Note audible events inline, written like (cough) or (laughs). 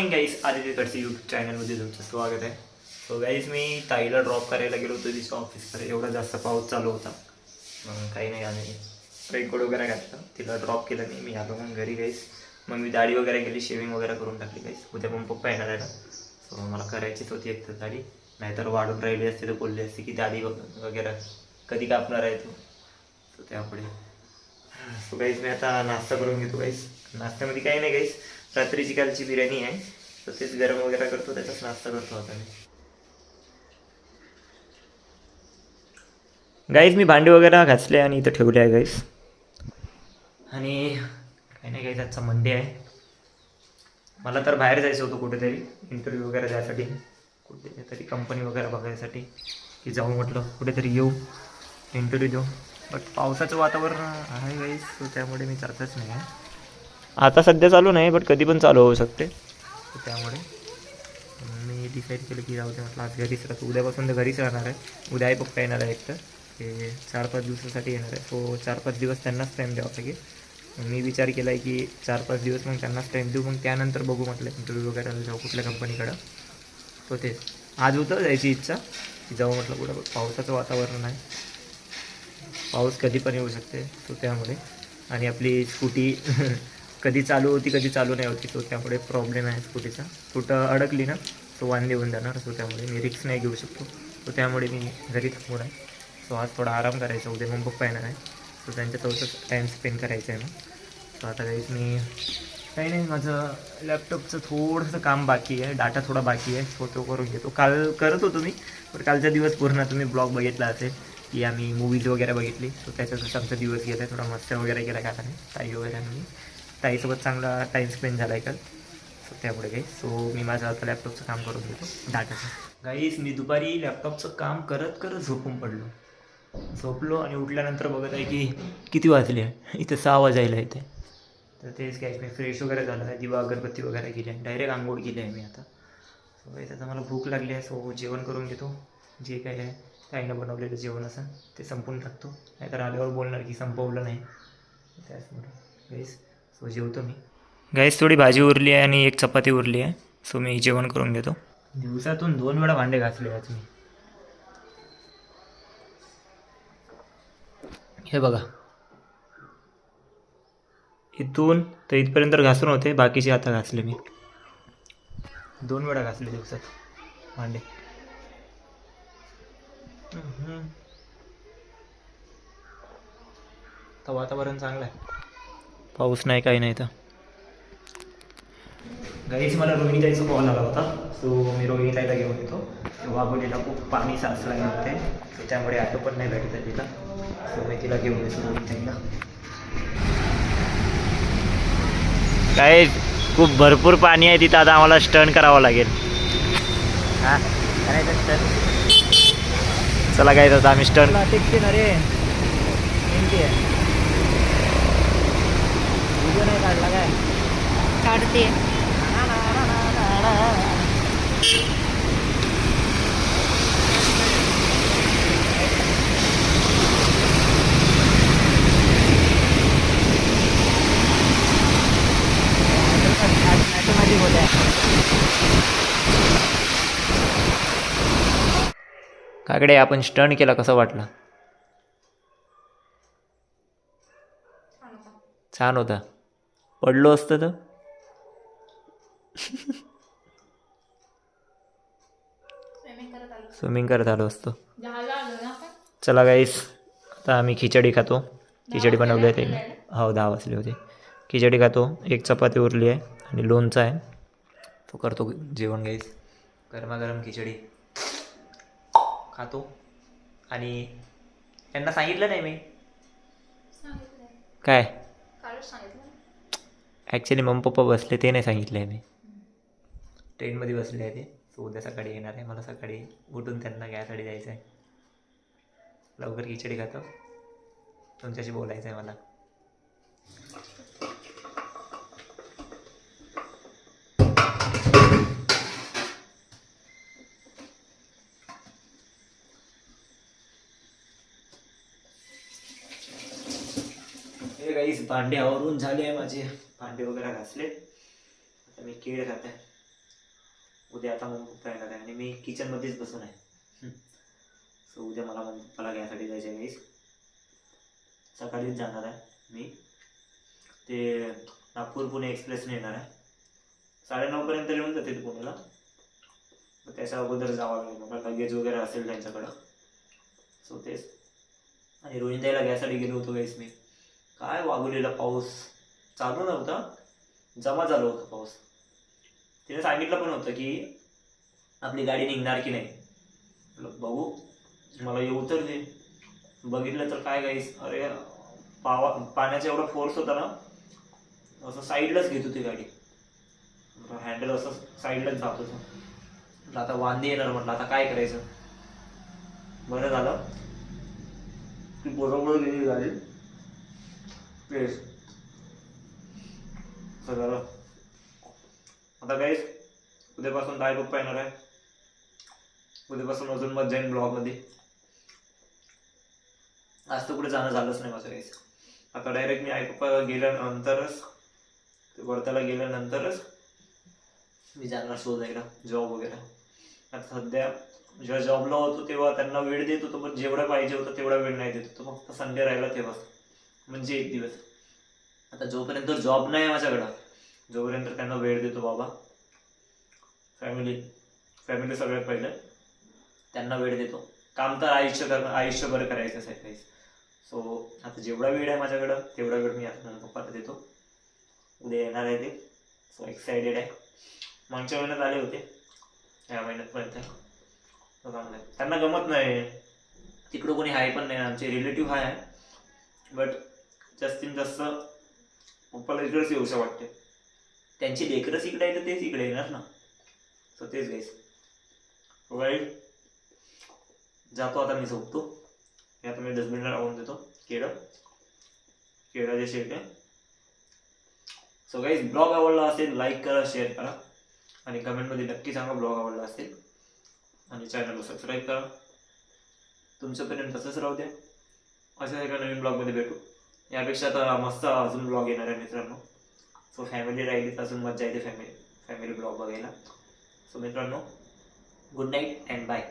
Morning गाईस आदित्यकडचे YouTube चॅनलमध्ये तुमचं स्वागत आहे. सो गाईज मी ताईला ड्रॉप करायला गेलो होतो तिच्या ऑफिसकडे एवढा जास्त पाऊस चालू होता. मग काही नाही आम्ही रेनकोट वगैरे घातलं. तिला ड्रॉप केलं नाही. मी आलो मग घरी गाईस मग मी दाढी वगैरे केली शेविंग वगैरे करून टाकली गाईस उद्या पण पप्पा येणार आहे ना. सो मला करायचीच होती एक तर दाढी. नाहीतर वाढून राहिली असते तर बोलली असते की दाढी वगैरे कधी कापणार आहे तू? तर त्यापुढे सो गाईज मी आता नाश्ता करून घेतो गाईस नाश्त्यामध्ये काही नाही गाईस रात्रीची कालची बिर्याणी आहे. तर तेच गरम वगैरे करतो त्याचाच नाश्ता करतो आता मी. गाईज मी भांडे वगैरे घासले आणि इथं ठेवले आहे गाईस आणि काही नाही गाईज आजचा मंडे आहे. मला तर बाहेर जायचं होतं कुठेतरी इंटरव्ह्यू वगैरे जायसाठी कुठेतरी कंपनी वगैरे बघायसाठी. की जाऊ म्हटलं कुठेतरी येऊ इंटरव्ह्यू देऊ. बट पावसाचं वातावरण आहे गाईस सो त्यामुळे मी जातच नाही आहे. आता सध्या चालू नाही बट कधी पण चालू होऊ शकते. त्यामुळे मी डिसाईड केलं की जाऊ दे म्हटलं आज घरीच राहतो. उद्यापासून तर घरीच राहणार आहे. उद्या आई पप्पा येणार आहे एक तर. ते चार पाच दिवसासाठी येणार आहे. सो चार पाच दिवस त्यांनाच टाईम द्यावा लागेल. मी विचार केला आहे की चार पाच दिवस मग त्यांनाच टाईम देऊ. मग त्यानंतर बघू म्हटलं इंटरव्ह्यू वगैरे जाऊ कुठल्या कंपनीकडं तो तेच. आज होतं जायची इच्छा की जाऊ म्हटलं कुठं. पावसाचं वातावरण आहे. पाऊस कधी पण येऊ शकते. सो त्यामुळे. आणि आपली स्कूटी (laughs) कधी चालू होती कधी चालू नाही होती सो त्यामुळे प्रॉब्लेम आहे स्कूटीचा. कुठं अडकली ना तो वांदे होऊन जाणार सो त्यामुळे मी रिक्स नाही घेऊ शकतो. सो त्यामुळे मी घरी थांबून आहे. सो आज थोडा आराम करायचा उद्या मग पप्पा येणार आहे. सो त्यांच्यासोबतच टाईम स्पेंड करायचा आहे ना. सो आता काहीच मी काही नाही माझं लॅपटॉपचं थोडंसं काम बाकी आहे. डाटा थोडा बाकी आहे. सो तो करून घेतो. काल करत होतो मी पण कालचा दिवस पूर्ण तुम्ही ब्लॉग बघितला असेल की आम्ही मूवीज वगैरे बघितली. सो त्याच्यातच आमचा दिवस गेला थोडा मस्त वगैरे गेला का नाही ताई वगैरे आम्ही ताईसोबत चांगला टाईम स्पेंड झाला आहे काल. सो त्यामुळे काही. सो मी माझं आता लॅपटॉपचं काम करून घेतो. डाटाचं गाईस मी दुपारी लॅपटॉपचं काम करत करत झोपून पडलो. झोपलो आणि उठल्यानंतर बघत आहे की किती वाजले? आहे इथे सहा वाजायला इथे. तर तेच काय मी फ्रेश वगैरे झालं आहे. दिवा अगरबत्ती वगैरे केली आहे डायरेक्ट आंघोळ केली आहे मी आता. सो काही आता मला भूक लागली आहे. सो जेवण करून घेतो. जे काय आहे ताईनं बनवलेलं जेवण असं ते संपून टाकतो. नाहीतर आल्यावर बोलणार की संपवलं नाही. त्याचमुळे गाईस सो जेवतो मी. गाईस थोडी भाजी उरली आहे आणि एक चपाती उरली आहे. सो मी जेवण करून घेतो. दिवसातून दोन वेळा भांडे घासले आज मी. हे बघा. इथून तर इथपर्यंत घासून होते बाकीचे आता घासले मी. दोन वेळा घासले दिवसात भांडे. तर वातावरण चांगलं आहे. पाऊस नाही काही नाही तर घरीच मला रोहिणीताईचा कॉल आला होता. सो मी रोहिणीताईला घेऊन येतो. वाघोलीला खूप पाणी साचलं होते सो त्यामुळे ऑटो पण नाही भेटत आहे तिला. सो मी तिला घेऊन येतो रोहिणीताईला काय खूप भरपूर पाणी आहे तिथं. आता आम्हाला स्टर्न करावं लागेल. हा? करायचं स्टर्न चला काय आता आम्ही स्टर्न ना रे नाही काढला काय? काढते. काकडे आपण स्टर्न केला कसं वाटलं? छान होता. पडलो असतं तर? स्विमिंग करत आलो असतो. चला गाईस आता आम्ही खिचडी खातो. खिचडी बनवली आहे. ते हो दहा वाजले होते. खिचडी खातो. एक चपाती उरली आहे आणि लोणचं आहे. तो करतो जेवण गाईस गरमागरम खिचडी. खातो. आणि त्यांना सांगितलं नाही मी. काय? ॲक्च्युली मम्मी पप्पा बसले ते नाही सांगितलं आहे मी. ट्रेनमध्ये बसले आहे ते सो उद्या सकाळी येणार आहे. मला सकाळी उठून त्यांना घ्यायसाठी जायचं आहे लवकर खिचडी खातो. तुमच्याशी बोलायचं आहे मला. हे काहीच भांडे आवरून झाले आहे माझे. भांडे वगैरे घासले. आता मी केळ खात आहे. उद्या आता मम्मी पप्पा येणार आहे आणि मी किचनमध्येच बसून आहे. सो उद्या मला मम्मी पप्पाला घ्यायसाठी जायचं आहे गाईस सकाळीच जाणार आहे मी. ते नागपूर पुणे एक्सप्रेसने येणार आहे. साडेनऊपर्यंत येऊन जाते ते पुण्याला तर त्याच्या अगोदर जावं लागेल. मला लगेज वगैरे असेल त्यांच्याकडं. सो तेच. आणि रोहिंदाईला घ्यायसाठी गेलो होतो गाईस मी. काय वागवलेला पाऊस? चालू नव्हता. जमा झाला होता पाऊस. तिने सांगितलं पण होतं की आपली गाडी निघणार की नाही? म्हटलं बघू. मला येऊ तर दे. बघितलं तर काय गाईस? अरे पावा पाण्याचा एवढा फोर्स होता ना. असं साईडलाच घेत होती गाडी. हँडल असं साईडलाच जात होतं. म्हटलं आता वांदे येणार म्हटलं आता काय करायचं? बरं झालं. ती बरोबर गेली गाडी. प्लीज चला झालं. आता काहीच उद्यापासून दाय पप्पा येणार आहे. उद्यापासून अजून मग जाईन ब्लॉगमध्ये आज तर कुठे जाणं झालंच नाही माझं काहीच आता डायरेक्ट मी आई पप्पा गेल्यानंतरच ते गेल्यानंतरच मी जाणार शोधायला जॉब वगैरे. आता सध्या जेव्हा जॉबला होतो तेव्हा त्यांना वेळ देत होतो पण जेवढा पाहिजे होतं तेवढा वेळ नाही देत होतो. फक्त संडे राहिला तेव्हा म्हणजे एक दिवस. आता जोपर्यंत जॉब नाही आहे माझ्याकडं. जोपर्यंत त्यांना वेळ देतो बाबा. फॅमिली फॅमिली सगळ्यात पहिलं. त्यांना वेळ देतो. काम तर आयुष्य करणं आयुष्यभर करायचंच आहे काहीच सो आता जेवढा वेळ आहे माझ्याकडं तेवढा वेळ मी आता पप्पाला देतो. उद्या येणार आहे ते. सो एक्सायटेड आहे. मागच्या महिन्यात आले होते. ह्या महिन्यातपर्यंत चांगलं त्यांना गमत नाही. तिकडं कोणी आहे पण नाही. आमचे रिलेटिव्ह आहे बट जास्तीत जास्त पप्पाला इकडेच येऊशा वाटते त्यांची लेकरच इकडे आहे तर तेच इकडे येणार ना. सो तेच गाईस वाईट जातो आता मी झोपतो. हे आता मी डस्टबिनला लावून देतो. केळं. केळं जे शेट आहे. सो गाईज ब्लॉग आवडला असेल लाईक करा शेअर करा. आणि कमेंटमध्ये नक्की सांगा ब्लॉग आवडला असेल. आणि चॅनलला सबस्क्राईब करा. तुमच्यापर्यंत तसंच राहू द्या. अशा एका नवीन ब्लॉगमध्ये भेटू. यापेक्षा तर मस्त अजून ब्लॉग येणार आहे मित्रांनो. सो फॅमिली राहिली तर अजून मजा येते फॅमिली फॅमिली ब्लॉग बघायला. सो मित्रांनो गुड नाईट अँड बाय